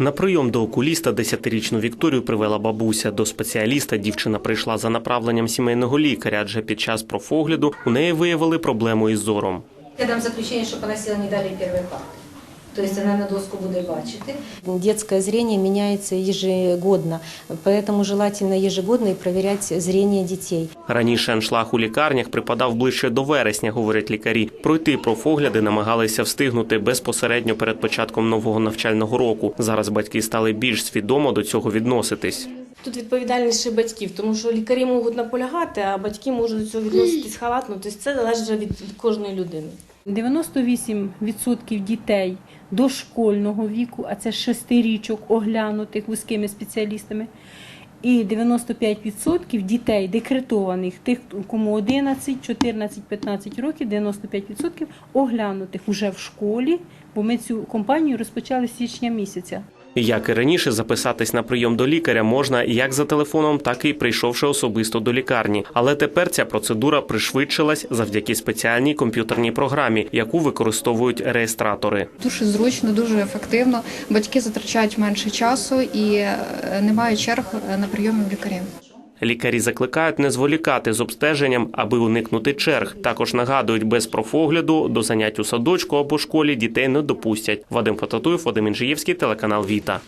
На прийом до окуліста 10-річну Вікторію привела бабуся. До спеціаліста дівчина прийшла за направленням сімейного лікаря, адже під час профогляду у неї виявили проблему із зором. Я дам заключення, щоб вона сіла не далі перший парты. То есть она на доску буде бачити. Детское зрение меняется ежегодно, поэтому желательно ежегодно и проверять зрение детей. Раніше аншлаг у лікарнях припадав ближче до вересня, говорять лікарі. Пройти профогляди намагалися встигнути безпосередньо перед початком нового навчального року. Зараз батьки стали більш свідомо до цього відноситись. Тут відповідальніше батьків, тому що лікарі можуть наполягати, а батьки можуть до цього відноситись халатно. Тобто це залежить від, від кожної людини. 98% дітей дошкольного віку, а це шестирічок оглянутих вузькими спеціалістами, і 95% дітей декретованих, тих, кому 11, 14, 15 років, 95% оглянутих уже в школі, бо ми цю компанію розпочали з січня місяця. Як і раніше, записатись на прийом до лікаря можна як за телефоном, так і прийшовши особисто до лікарні. Але тепер ця процедура пришвидшилась завдяки спеціальній комп'ютерній програмі, яку використовують реєстратори. Дуже зручно, дуже ефективно. Батьки затрачають менше часу і е, немає черг е, на прийомі в лікарів. Лікарі закликають не зволікати з обстеженням, аби уникнути черг. Також нагадують, без профогляду до занять у садочку або школі дітей не допустять. Вадим Фататуєв, Вадим Інжиєвський, телеканал Віта.